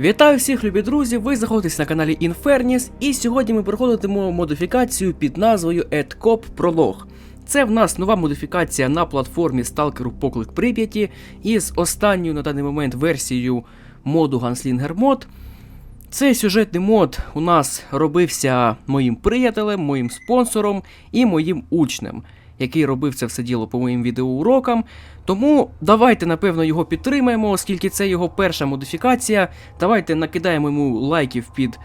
Вітаю всіх, любі друзі! Ви знаходитесь на каналі Infernis, і сьогодні ми проходитимо модифікацію під назвою AdCop Prolog. Це в нас нова модифікація на платформі Stalker Поклик Прип'яті із останньою на даний момент версією моду Gunslinger Mod. Цей сюжетний мод у нас робився моїм приятелем, моїм спонсором і моїм учнем, який робив це все діло по моїм відеоурокам. Тому давайте, напевно, його підтримаємо, оскільки це його перша модифікація. Давайте накидаємо йому лайків під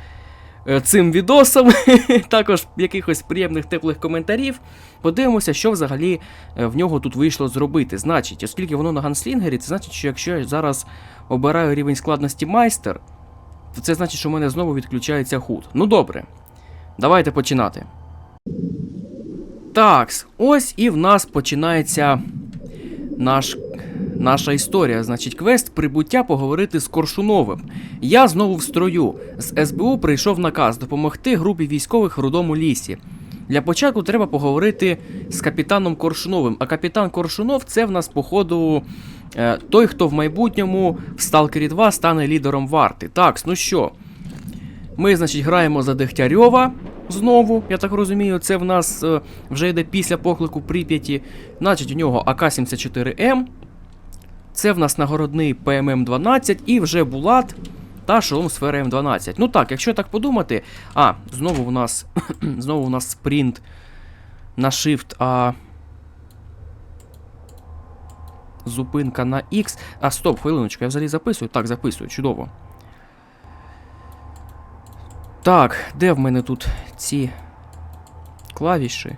е, цим відосом, також якихось приємних теплих коментарів. Подивимося, що взагалі е, в нього тут вийшло зробити. Значить, оскільки воно на ганслінгері, це значить, що якщо я зараз обираю рівень складності майстер, то це значить, що в мене знову відключається худ. Ну добре, давайте починати. Такс, ось і в нас починається наш, наша історія. Значить, квест прибуття поговорити з Коршуновим. Я знову в строю. З СБУ прийшов наказ допомогти групі військових в рудому лісі. Для початку треба поговорити з капітаном Коршуновим. А капітан Коршунов це в нас, походу, е, той, хто в майбутньому в Сталкері 2 стане лідером варти. Так, ну що? Ми, значить, граємо за Дегтярьова знову, я так розумію, це в нас е, вже йде після поклику Прип'яті. Значить, у нього АК-74М. Це в нас нагородний ПММ-12 і вже Булат та шолом сфери М12. Ну так, якщо так подумати. А, знову у нас знову у нас спринт на Shift, а. Зупинка на X. А, стоп, хвилиночку, я взагалі записую. Так, записую, чудово. Так, де в мене тут ці клавіші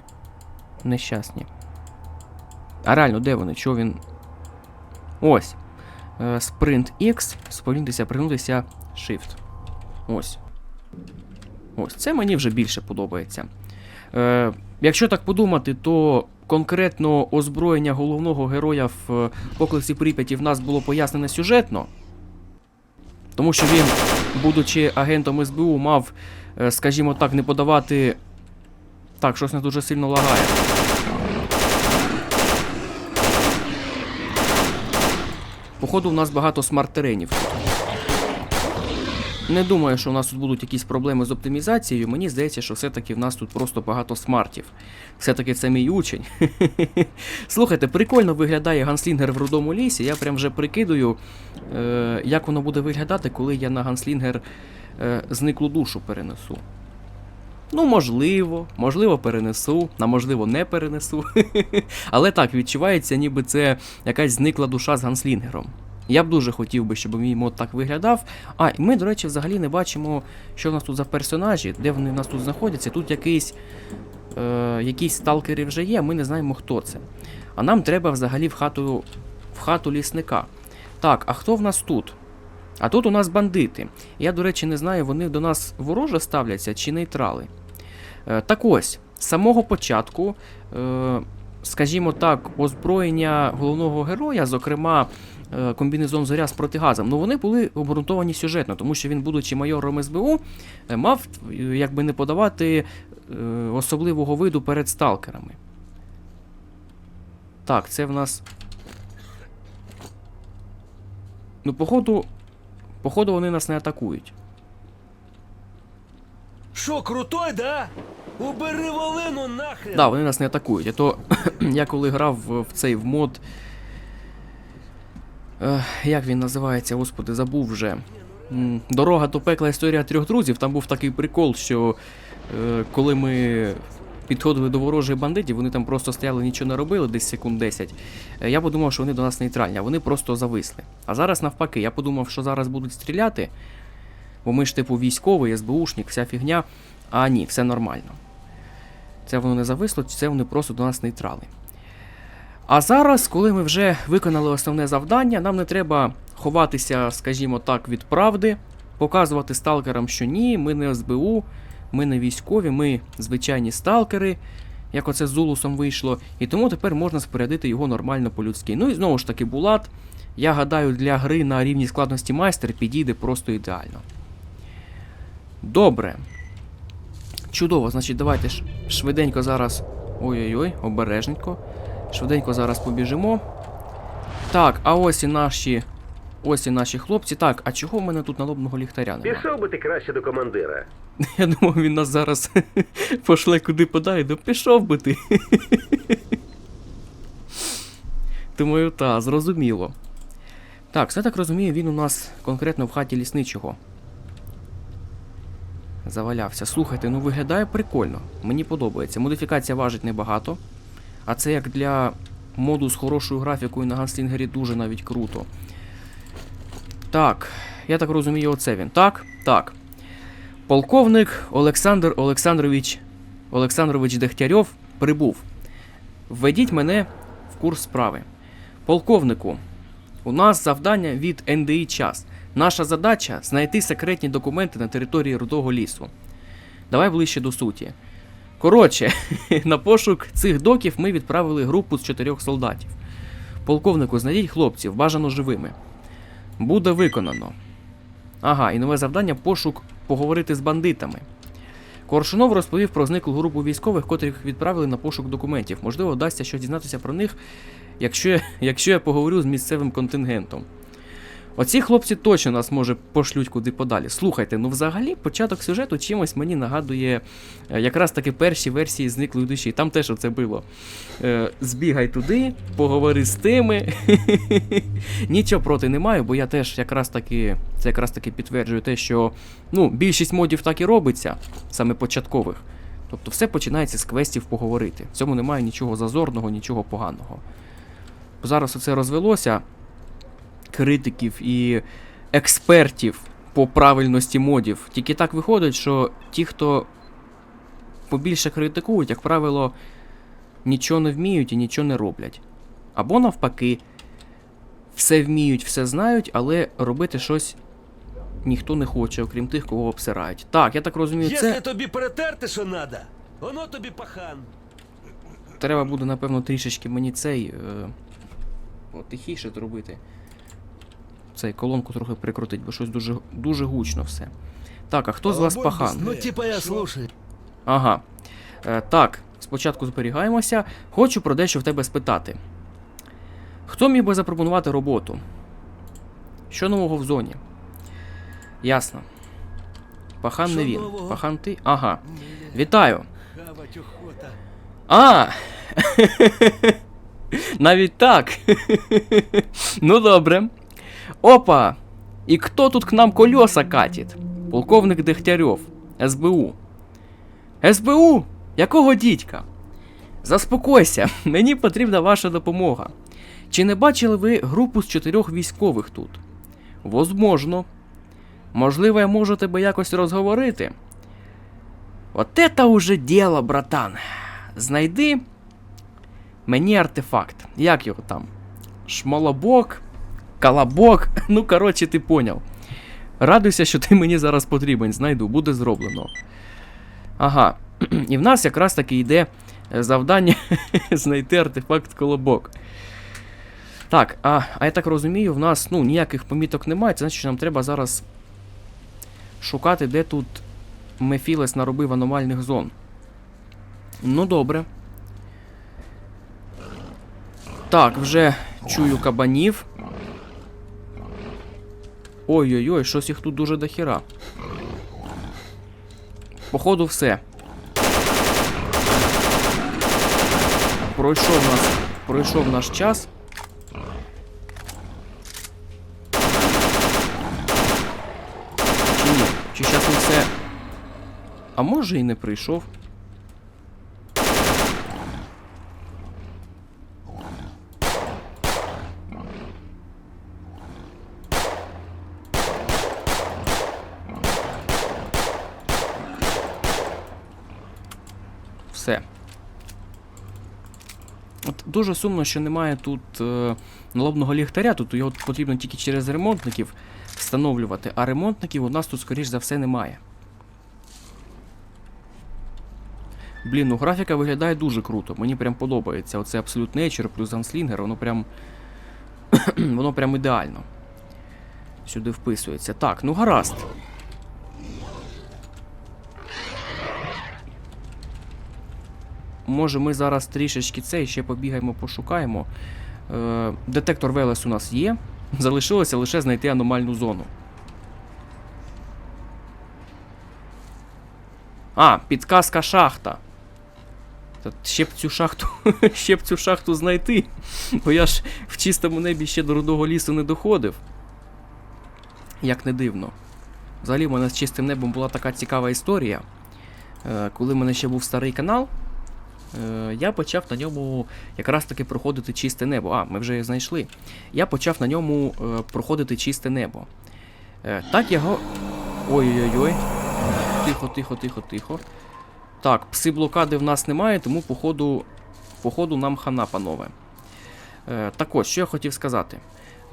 нещасні? А реально, де вони? Чого він. Ось. Е, Sprint X, сповільнитися, пригнутися Shift. Ось. Ось. Це мені вже більше подобається. Е, якщо так подумати, то конкретно озброєння головного героя в е, поклиці Прип'яті в нас було пояснене сюжетно. Тому що він, будучи агентом СБУ, мав, е, скажімо так, не подавати. Так, щось не дуже сильно лагає. Походу, у нас багато смарт-теренів. Не думаю, що у нас тут будуть якісь проблеми з оптимізацією. Мені здається, що все-таки в нас тут просто багато смартів. Все-таки це мій учень. Слухайте, прикольно виглядає ганслінгер в рудому лісі. Я прям вже прикидую, е, як воно буде виглядати, коли я на ганслінгер е, зниклу душу перенесу. Ну, можливо, можливо, перенесу, а можливо, не перенесу. Але так, відчувається, ніби це якась зникла душа з ганслінгером. Я б дуже хотів би, щоб мій мод так виглядав. А, і ми, до речі, взагалі не бачимо, що в нас тут за персонажі, де вони в нас тут знаходяться. Тут якийсь, е, якісь сталкери вже є, ми не знаємо, хто це. А нам треба взагалі в хату, в хату лісника. Так, а хто в нас тут? А тут у нас бандити. Я, до речі, не знаю, вони до нас вороже ставляться чи нейтрали. Е, так ось, з самого початку, е, скажімо так, озброєння головного героя, зокрема комбінезон зоря з протигазом, ну вони були обґрунтовані сюжетно, тому що він, будучи майором СБУ, е, мав е, якби не подавати е, особливого виду перед сталкерами. Так, це в нас. Ну, походу, походу, вони нас не атакують. Що, крутой, да? Убери волину нахрен! Да, вони нас не атакують. А то я коли грав в, в цей в мод. Як він називається, господи, забув вже. Дорога до пекла історія трьох друзів. Там був такий прикол, що е, коли ми підходили до ворожих бандитів, вони там просто стояли, нічого не робили, десь секунд 10. Е, я подумав, що вони до нас нейтральні, а вони просто зависли. А зараз навпаки, я подумав, що зараз будуть стріляти, бо ми ж типу військовий, СБУшник, вся фігня. А ні, все нормально. Це воно не зависло, це вони просто до нас нейтрали. А зараз, коли ми вже виконали основне завдання, нам не треба ховатися, скажімо так, від правди, показувати сталкерам, що ні, ми не СБУ, ми не військові, ми звичайні сталкери, як оце з Зулусом вийшло. І тому тепер можна спорядити його нормально по-людськи. Ну і знову ж таки, Булат, я гадаю, для гри на рівні складності майстер підійде просто ідеально. Добре. Чудово, значить, давайте швиденько зараз. Ой-ой-ой, обережненько. Швиденько зараз побіжимо. Так, а ось і наші ось і наші хлопці. Так, а чого в мене тут налобного ліхтаря немає? Пішов би ти краще до командира. Я думав, він нас зараз пошле куди подає, да пішов би ти. Думаю, та, зрозуміло. Так, все так розумію, він у нас конкретно в хаті лісничого. Завалявся. Слухайте, ну виглядає прикольно. Мені подобається. Модифікація важить небагато. А це як для моду з хорошою графікою на ганслінгері дуже навіть круто. Так, я так розумію, оце він. Так, так. Полковник Олександр Олександрович Олександрович Дегтярьов прибув. Введіть мене в курс справи. Полковнику, у нас завдання від НДІ час. Наша задача знайти секретні документи на території Рудого лісу. Давай ближче до суті. Коротше, на пошук цих доків ми відправили групу з чотирьох солдатів. Полковнику, знайдіть хлопців, бажано живими. Буде виконано. Ага, і нове завдання пошук поговорити з бандитами. Коршунов розповів про зниклу групу військових, котрих відправили на пошук документів. Можливо, вдасться щось дізнатися про них, якщо якщо я поговорю з місцевим контингентом. Оці хлопці точно нас може пошлють куди подалі. Слухайте, ну взагалі початок сюжету чимось мені нагадує е, якраз таки перші версії зниклої душі. Там теж оце було. Е, збігай туди, поговори з тими. Нічого проти не маю, бо я теж якраз таки це якраз таки підтверджую те, що ну, більшість модів так і робиться, саме початкових. Тобто все починається з квестів поговорити. В цьому немає нічого зазорного, нічого поганого. Зараз оце розвелося критиків і експертів по правильності модів. Тільки так виходить, що ті, хто побільше критикують, як правило, нічого не вміють і нічого не роблять. Або навпаки, все вміють, все знають, але робити щось ніхто не хоче, окрім тих, кого обсирають. Так, я так розумію, Якщо це тобі перетерти, що надо, воно тобі пахан. треба буде, напевно, трішечки мені цей. Е... о, тихіше зробити. Цей колонку трохи прикрутить, бо щось дуже, дуже гучно все. Так, а хто з вас пахан? Ну, типа я слушаю. Ага. Е, так, спочатку зберігаємося. Хочу про дещо в тебе спитати. Хто міг би запропонувати роботу? Що нового в зоні? Ясно. Пахан не він. нового? Пахан ти. Ага. Вітаю. А! Навіть так. ну добре. Опа! І хто тут к нам колеса катить? Полковник Дегтярьов, СБУ. СБУ? Якого дідька? Заспокойся, мені потрібна ваша допомога. Чи не бачили ви групу з чотирьох військових тут? Возможно. Можливо, я можу тебе якось розговорити. От это уже діло, братан. Знайди мені артефакт. Як його там? Шмолобок, калабок. Ну, коротше, ти поняв. Радуйся, що ти мені зараз потрібен. Знайду, буде зроблено. Ага. І в нас якраз таки йде е, завдання знайти артефакт колобок. Так, а, а я так розумію, в нас ну, ніяких поміток немає. Це значить, що нам треба зараз шукати, де тут Мефілес наробив аномальних зон. Ну, добре. Так, вже чую кабанів. Ой-ой-ой, щось їх тут дуже дохіра. Походу, все. Пройшов нас. Пройшов наш час. Чи ні? Чи зараз він все. А може і не прийшов? Все. От дуже сумно, що немає тут е, налобного ліхтаря, тут його потрібно тільки через ремонтників встановлювати, а ремонтників у нас тут, скоріш за все, немає. Блін, ну графіка виглядає дуже круто. Мені прям подобається. Оце Absolute Nature плюс Ганслінгер, воно прям. воно прям ідеально. Сюди вписується. Так, ну гаразд. Може, ми зараз трішечки цей ще побігаємо, пошукаємо. Е, детектор Велес у нас є. Залишилося лише знайти аномальну зону. А, підказка шахта. Та ще б цю шахту, ще б цю шахту знайти. Бо я ж в чистому небі ще до рудого лісу не доходив. Як не дивно. Взагалі, в мене з чистим небом була така цікава історія. Е, коли в мене ще був старий канал, я почав на ньому якраз таки проходити чисте небо. А, ми вже знайшли. Я почав на ньому е, проходити чисте небо. Е, так його. Ой-ой-ой. Тихо, тихо, тихо, тихо. Так, пси блокади в нас немає, тому походу, походу нам хана, панове. Е, так ось, що я хотів сказати.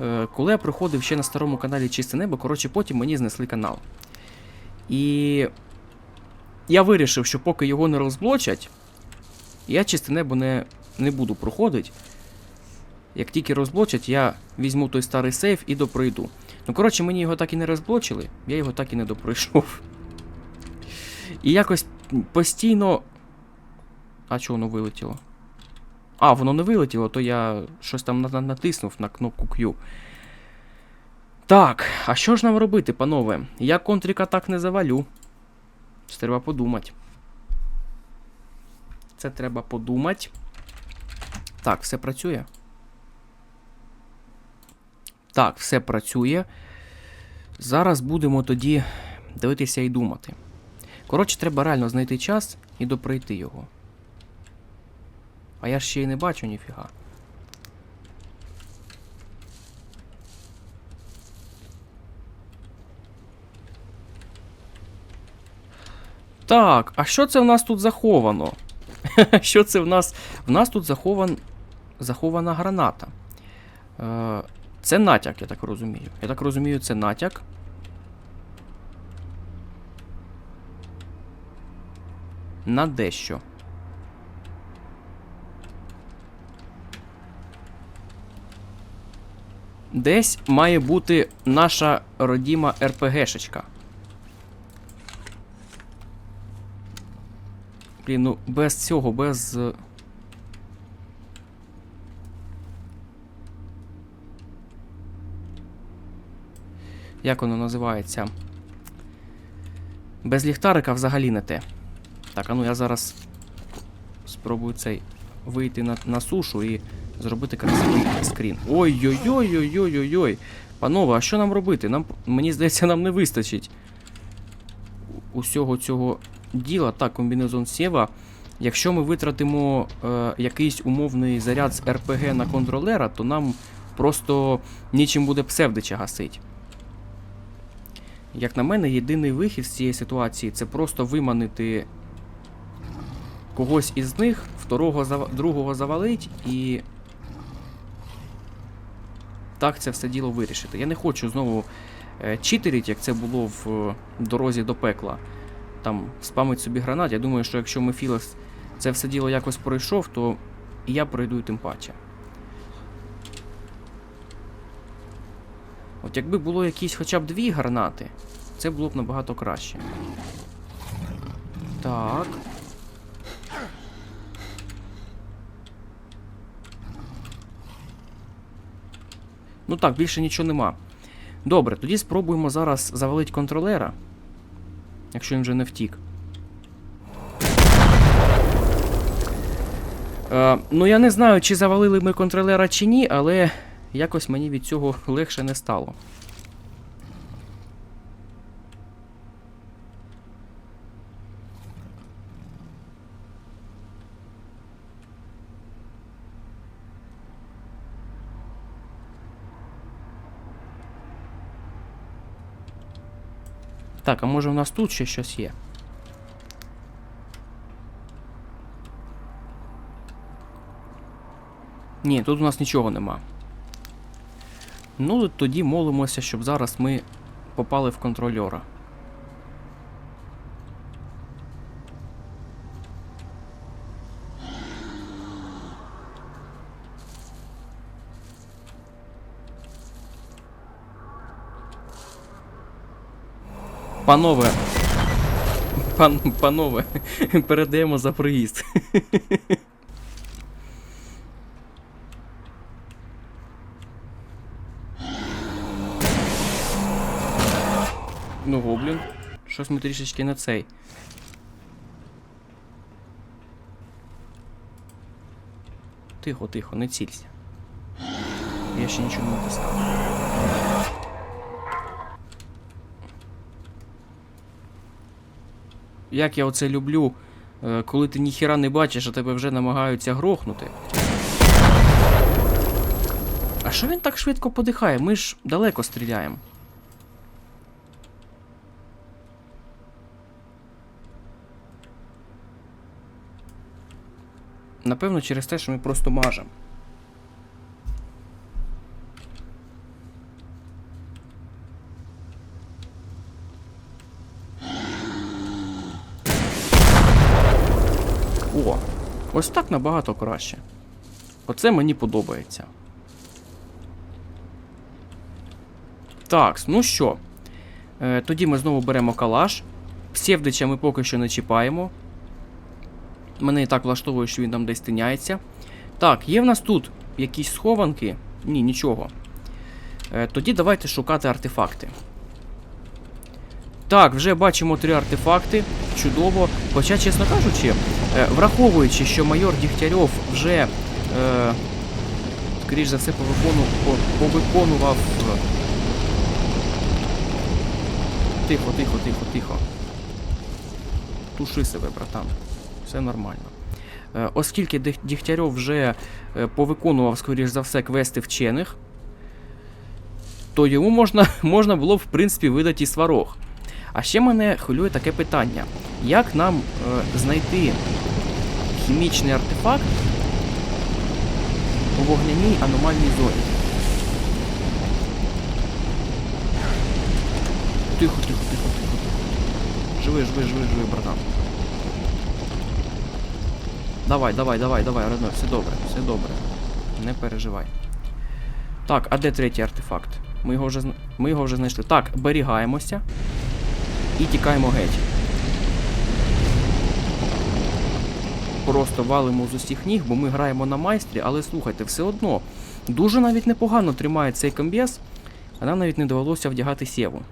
Е, коли я проходив ще на старому каналі Чисте Небо, коротше, потім мені знесли канал. І я вирішив, що поки його не розблочать, я чисте небо не, не буду проходити. Як тільки розблочать, я візьму той старий сейф і допройду. Ну, коротше, мені його так і не розблочили, я його так і не допройшов. І якось постійно. А чого воно вилетіло? А, воно не вилетіло, то я щось там на- на- натиснув на кнопку Q. Так, а що ж нам робити, панове? Я контріка так не завалю. Треба подумати. Це треба подумати. Так, все працює. Так, все працює. Зараз будемо тоді дивитися і думати. Коротше, треба реально знайти час і допройти його. А я ще й не бачу ніфіга. Так, а що це в нас тут заховано? що це в нас? В нас тут захован... захована граната. Е, це натяк, я так розумію. Я так розумію, це натяк. На дещо. Десь має бути наша родіма РПГшечка. Блін, ну без цього, без. е, Як воно називається? Без ліхтарика взагалі не те. Так, а ну я зараз спробую цей вийти на, на сушу і зробити красивий скрін. Ой-ой-ой-ой-ой-ой-ой. Панове, а що нам робити? Нам, мені здається, нам не вистачить усього цього діла. Так, комбінезон Сєва. Якщо ми витратимо е, якийсь умовний заряд з РПГ на контролера, то нам просто нічим буде псевдича гасить. Як на мене, єдиний вихід з цієї ситуації це просто виманити когось із них, второго другого завалить і. Так це все діло вирішити. Я не хочу знову е, читерить, як це було в е, дорозі до пекла. Там спамить собі гранат. Я думаю, що якщо Мефілес це все діло якось пройшов, то і я пройду тим паче. От якби було якісь хоча б дві гранати, це було б набагато краще. Так. Ну так, більше нічого нема. Добре, тоді спробуємо зараз завалити контролера. Якщо він вже не втік. Е, ну, я не знаю, чи завалили ми контролера чи ні, але якось мені від цього легше не стало. Так, а може у нас тут ще щось є? Ні, тут у нас нічого нема. Ну, тоді молимося, щоб зараз ми попали в контрольора. Панове. Пан, Панове, передаємо за проїзд. Ну, гоблін. Щось ми трішечки на цей. Тихо, тихо, не цілься. Я ще нічого не писав. Як я оце люблю, е, коли ти ніхіра не бачиш, а тебе вже намагаються грохнути. А що він так швидко подихає? Ми ж далеко стріляємо. Напевно, через те, що ми просто мажемо. О, ось так набагато краще. Оце мені подобається. Так, ну що? Е, тоді ми знову беремо калаш. Псевдича ми поки що не чіпаємо. Мене і так влаштовує, що він там десь тиняється. Так, є в нас тут якісь схованки? Ні, нічого. Е, тоді давайте шукати артефакти. Так, вже бачимо три артефакти. Чудово. Хоча, чесно кажучи, е, враховуючи, що майор Дігтярьов вже, е, скоріш за все, повиконував. е, Тихо, тихо, тихо, тихо. Туши себе, братан. Все нормально. Оскільки Дігтярьов вже повиконував, скоріш за все, квести вчених, то йому можна, можна було в принципі, видати і сварог. А ще мене хвилює таке питання: як нам е, знайти хімічний артефакт у вогняній аномальній зоні? Тихо, тихо, тихо, тихо. Живи, живи, живи, живи, братан. Давай, давай, давай, давай, родной, все добре, все добре. Не переживай. Так, а де третій артефакт? Ми його вже, ми його вже знайшли. Так, берігаємося і тікаємо геть. Просто валимо з усіх ніг, бо ми граємо на майстрі, але слухайте, все одно дуже навіть непогано тримає цей комбез, а нам навіть не довелося вдягати сєву.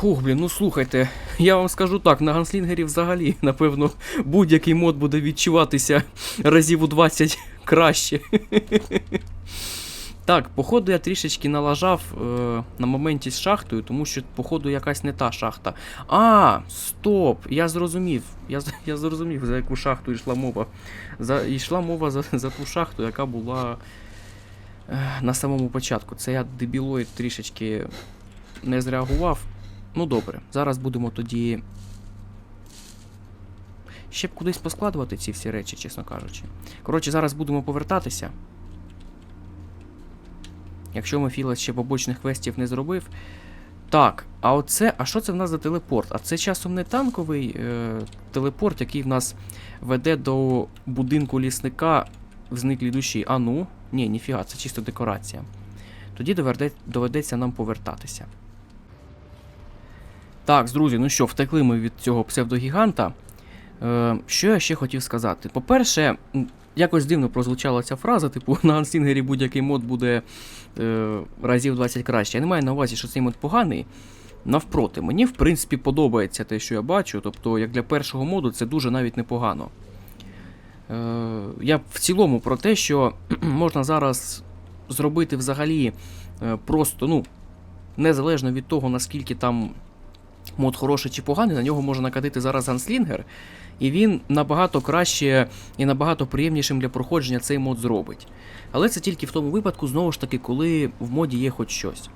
Фух, блін, ну слухайте, я вам скажу так, на ганслінгері взагалі, напевно, будь-який мод буде відчуватися разів у 20 краще. Так, походу я трішечки налажав е, на моменті з шахтою, тому що, походу, якась не та шахта. А, стоп! Я зрозумів. Я, я зрозумів, за яку шахту йшла мова. За, йшла мова за, за ту шахту, яка була е, на самому початку. Це я дебілоїд трішечки не зреагував. Ну добре, зараз будемо тоді. Ще б кудись поскладувати ці всі речі, чесно кажучи. Коротше, зараз будемо повертатися. Якщо Мефілес ще побочних квестів не зробив. Так, а оце. А що це в нас за телепорт? А це часом не танковий е, телепорт, який в нас веде до будинку лісника в зниклій душі. А ну, ні, ніфіга, це чисто декорація. Тоді доведе- доведеться нам повертатися. Так, друзі, ну що, втекли ми від цього псевдогіганта. Е, що я ще хотів сказати? По-перше, якось дивно прозвучала ця фраза, типу, на Ансінгері будь-який мод буде е, разів 20 краще. Я не маю на увазі, що цей мод поганий. Навпроти, мені в принципі подобається те, що я бачу. Тобто, як для першого моду, це дуже навіть непогано. Е, я в цілому про те, що можна зараз зробити взагалі е, просто, ну, незалежно від того, наскільки там мод хороший чи поганий, на нього можна накатити зараз ганслінгер, і він набагато краще і набагато приємнішим для проходження цей мод зробить. Але це тільки в тому випадку, знову ж таки, коли в моді є хоч щось.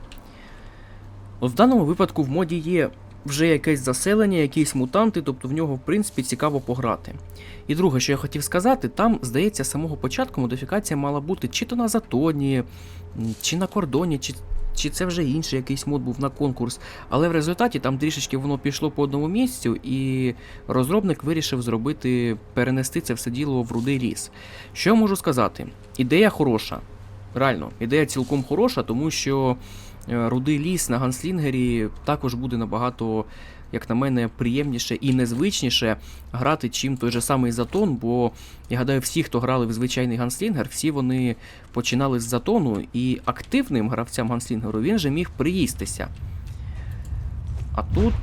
От в даному випадку в моді є вже якесь заселення, якісь мутанти, тобто в нього, в принципі, цікаво пограти. І друге, що я хотів сказати, там, здається, з самого початку модифікація мала бути чи то на затоні, чи на кордоні, чи, чи це вже інший якийсь мод був на конкурс. Але в результаті там трішечки воно пішло по одному місцю, і розробник вирішив зробити, перенести це все діло в рудий ліс. Що можу сказати? Ідея хороша. Реально, ідея цілком хороша, тому що е, рудий ліс на ганслінгері також буде набагато як на мене, приємніше і незвичніше грати, чим той же самий затон, бо я гадаю, всі, хто грали в звичайний ганслінгер, всі вони починали з затону, і активним гравцям ганслінгеру він же міг приїстися. А тут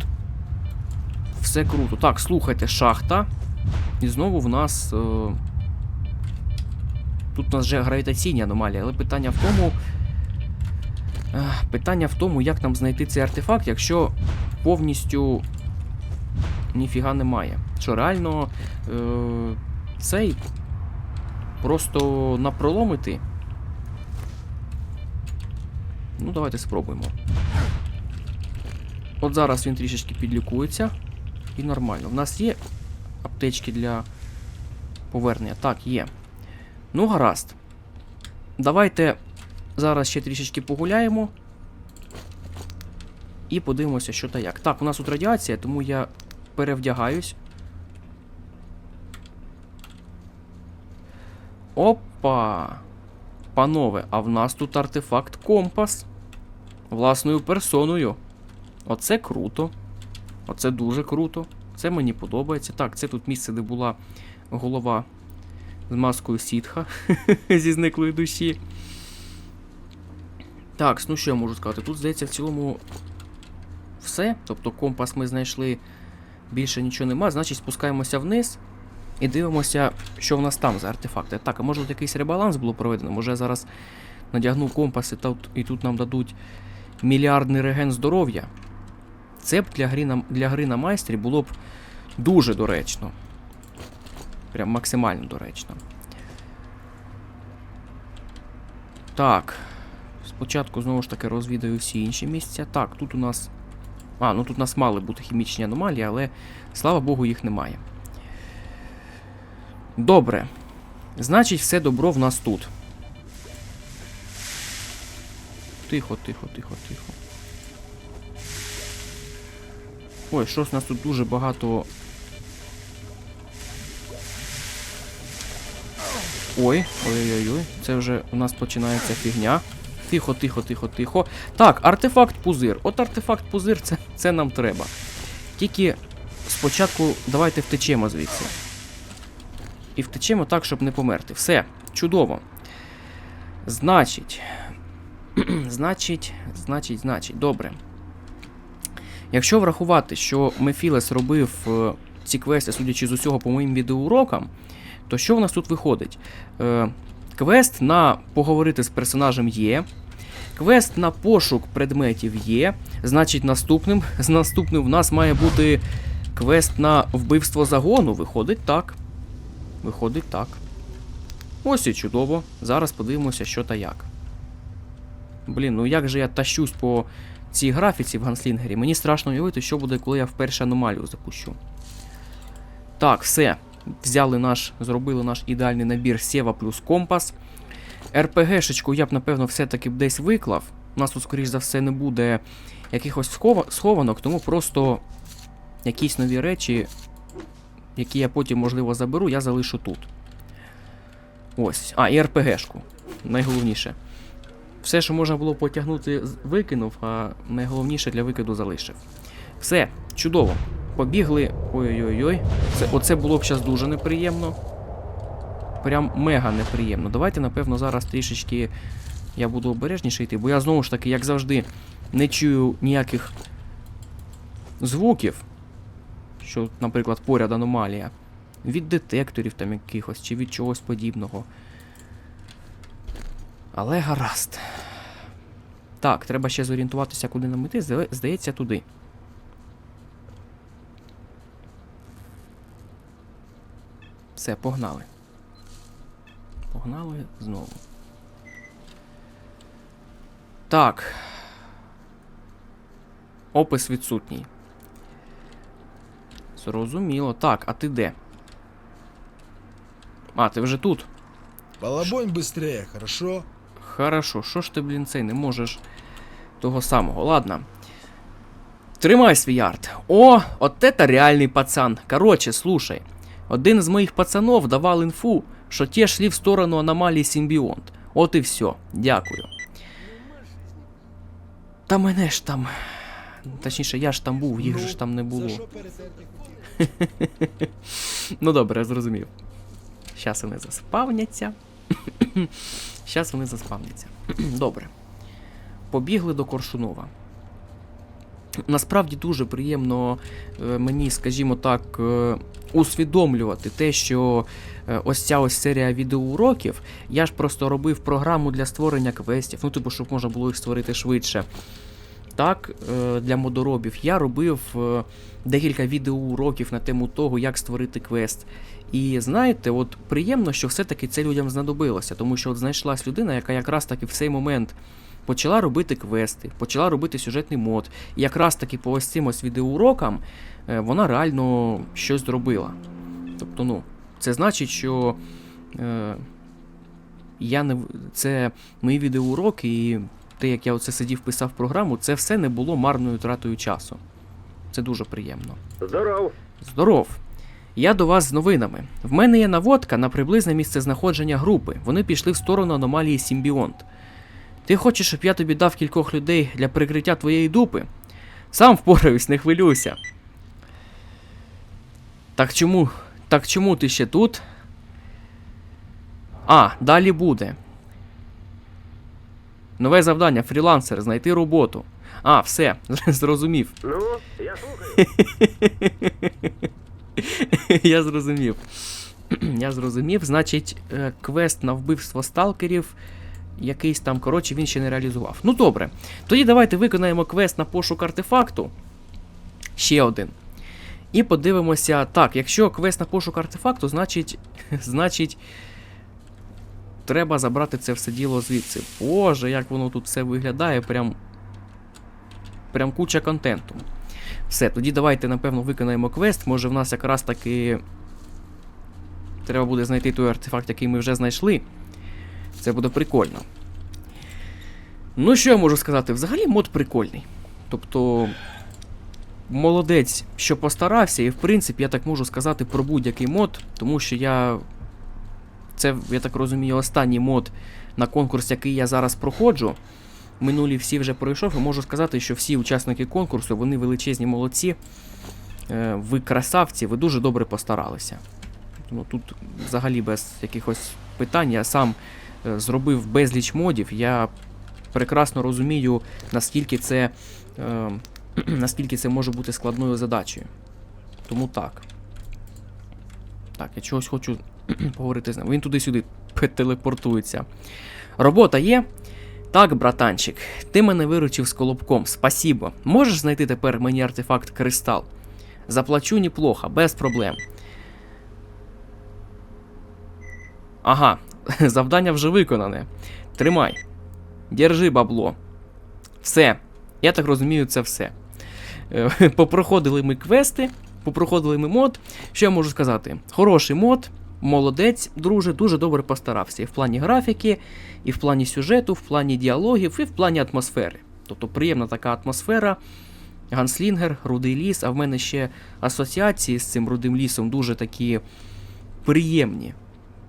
все круто. Так, слухайте, шахта. І знову в нас. Е... Тут у нас вже гравітаційні аномалії, але питання в тому. Е, Питання в тому, як нам знайти цей артефакт, якщо повністю ніфіга немає. Що реально е, цей просто напроломити. Ну, давайте спробуємо. От зараз він трішечки підлікується. І нормально. У нас є аптечки для повернення. Так, є. Ну, гаразд. Давайте зараз ще трішечки погуляємо. І подивимося, що та як. Так, у нас тут радіація, тому я перевдягаюсь. Опа! Панове, а в нас тут артефакт компас. Власною персоною. Оце круто. Оце дуже круто. Це мені подобається. Так, це тут місце, де була голова з маскою сітха зі зниклої душі. Так, ну що я можу сказати? Тут, здається, в цілому все. Тобто компас ми знайшли, більше нічого нема. Значить, спускаємося вниз і дивимося, що в нас там за артефакти. Так, а може тут якийсь ребаланс було проведено? Може я зараз надягну компас і, тут, і тут нам дадуть мільярдний реген здоров'я. Це б для гри, на, для гри на майстрі було б дуже доречно. Прям максимально доречно. Так. Спочатку знову ж таки розвідаю всі інші місця. Так, тут у нас. А, ну тут у нас мали бути хімічні аномалії, але слава Богу, їх немає. Добре. Значить, все добро в нас тут. Тихо, тихо, тихо, тихо. Ой, щось у нас тут дуже багато. Ой, ой-ой-ой, це вже у нас починається фігня. Тихо, тихо, тихо, тихо. Так, артефакт пузир. От артефакт пузир, це, це нам треба. Тільки спочатку давайте втечемо звідси. І втечемо так, щоб не померти. Все, чудово. Значить. значить, значить, значить, добре. Якщо врахувати, що Мефілес робив е, ці квести, судячи з усього, по моїм відеоурокам, то що в нас тут виходить? Е, квест на поговорити з персонажем є. Квест на пошук предметів є. Значить, наступним, з наступним в нас має бути квест на вбивство загону. Виходить так. Виходить так. Ось і чудово. Зараз подивимося, що та як. Блін, ну як же я тащусь по цій графіці в ганслінгері? Мені страшно уявити, що буде, коли я вперше аномалію запущу. Так, все. Взяли наш, зробили наш ідеальний набір Сєва плюс компас. РПГшечку я б, напевно, все-таки б десь виклав. У нас тут, скоріш за все, не буде якихось схова- схованок, тому просто якісь нові речі, які я потім, можливо, заберу, я залишу тут. Ось. А, і РПГшку. Найголовніше. Все, що можна було потягнути, викинув, а найголовніше для викиду залишив. Все, чудово. Побігли. Ой-ой-ой. Це, оце було б зараз дуже неприємно. Прям мега неприємно. Давайте, напевно, зараз трішечки я буду обережніше йти, бо я знову ж таки, як завжди, не чую ніяких звуків, що, наприклад, поряд аномалія. Від детекторів там якихось чи від чогось подібного. Але гаразд. Так, треба ще зорієнтуватися, куди нам іти. Здається, туди. Все, погнали. Погнали знову. Так. Опис відсутній. Зрозуміло. Так, а ти де? А, ти вже тут. Балабонь быстрее, хорошо? Хорошо, що ж ти, блін, цей не можеш того самого. Ладно. Тримай свій арт. О, от это реальний пацан. Короче, слушай. Один з моїх пацанов давав інфу, що ті шли в сторону аномалії Симбіонт. От і все. Дякую. Та мене ж там Точніше, я ж там був, їх же ж там не було. Ну добре, зрозумів. Щас вони заспавняться. Щас вони заспавняться. Добре. Побігли до Коршунова. Насправді дуже приємно е, мені, скажімо так, е, усвідомлювати те, що е, ось ця ось серія відеоуроків, я ж просто робив програму для створення квестів, ну, типу, щоб можна було їх створити швидше. Так, для модоробів я робив декілька відеоуроків на тему того, як створити квест. І знаєте, от приємно, що все-таки це людям знадобилося, тому що от знайшлась людина, яка якраз таки в цей момент почала робити квести, почала робити сюжетний мод. І якраз таки по ось цим ось відеоурокам е, вона реально щось зробила. Тобто, ну, це значить, що е, я не це мої відеоуроки і те, як я оце сидів, писав програму, це все не було марною тратою часу. Це дуже приємно. Здоров. Здоров! Я до вас з новинами. В мене є наводка на приблизне місце знаходження групи. Вони пішли в сторону аномалії Сімбіонт. Ти хочеш, щоб я тобі дав кількох людей для прикриття твоєї дупи? Сам впораюсь, не хвилюйся. Так чому? Так чому ти ще тут? А, далі буде. Нове завдання, фрілансер, знайти роботу. А, все, зрозумів. Ну, я слухаю. Я зрозумів. Я зрозумів. Значить, е, квест на вбивство сталкерів. Якийсь там, коротше, він ще не реалізував. Ну добре. Тоді давайте виконаємо квест на пошук артефакту. Ще один. І подивимося. Так, якщо квест на пошук артефакту, значить. Значить. Треба забрати це все діло звідси. Боже, як воно тут все виглядає, прям. Прям куча контенту. Все, тоді давайте, напевно, виконаємо квест. Може, в нас якраз таки. Треба буде знайти той артефакт, який ми вже знайшли. Це буде прикольно. Ну, що я можу сказати? Взагалі мод прикольний. Тобто. Молодець, що постарався, і в принципі, я так можу сказати про будь-який мод, тому що я. Це, я так розумію, останній мод на конкурс, який я зараз проходжу. Минулі всі вже пройшов, і можу сказати, що всі учасники конкурсу, вони величезні молодці. Е, Ви красавці, ви дуже добре постаралися. Ну, тут взагалі без якихось питань. Я сам зробив безліч модів. Я прекрасно розумію, наскільки це, е, наскільки це може бути складною задачею. Тому так. Так, я чогось хочу поговорити з ним. Він туди-сюди телепортується. Робота є. Так, братанчик, ти мене виручив з колобком. Спасибо. Можеш знайти тепер мені артефакт кристал? Заплачу неплохо, без проблем. Ага, завдання вже виконане. Тримай. Держи бабло. Все. Я так розумію, це все. Е, Попроходили ми квести, попроходили ми мод. Що я можу сказати? Хороший мод, молодець, друже, дуже добре постарався. І в плані графіки, і в плані сюжету, в плані діалогів, і в плані атмосфери. Тобто приємна така атмосфера. Ганслінгер, Рудий ліс, а в мене ще асоціації з цим рудим лісом дуже такі приємні.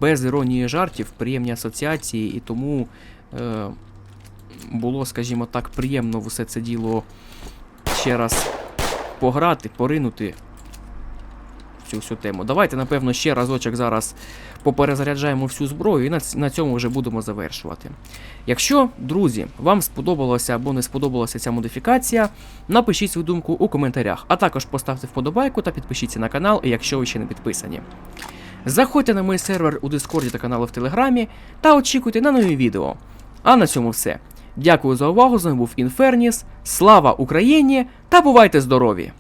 Без іронії жартів, приємні асоціації, і тому е, було, скажімо так, приємно в усе це діло ще раз пограти, поринути цю всю тему. Давайте, напевно, ще разочок зараз поперезаряджаємо всю зброю і на, на цьому вже будемо завершувати. Якщо, друзі, вам сподобалося або не сподобалася ця модифікація, напишіть свою думку у коментарях, а також поставте вподобайку та підпишіться на канал, якщо ви ще не підписані. Заходьте на мій сервер у Дискорді та канали в Телеграмі та очікуйте на нові відео. А на цьому все. Дякую за увагу. З вами був Інферніс. Слава Україні та бувайте здорові!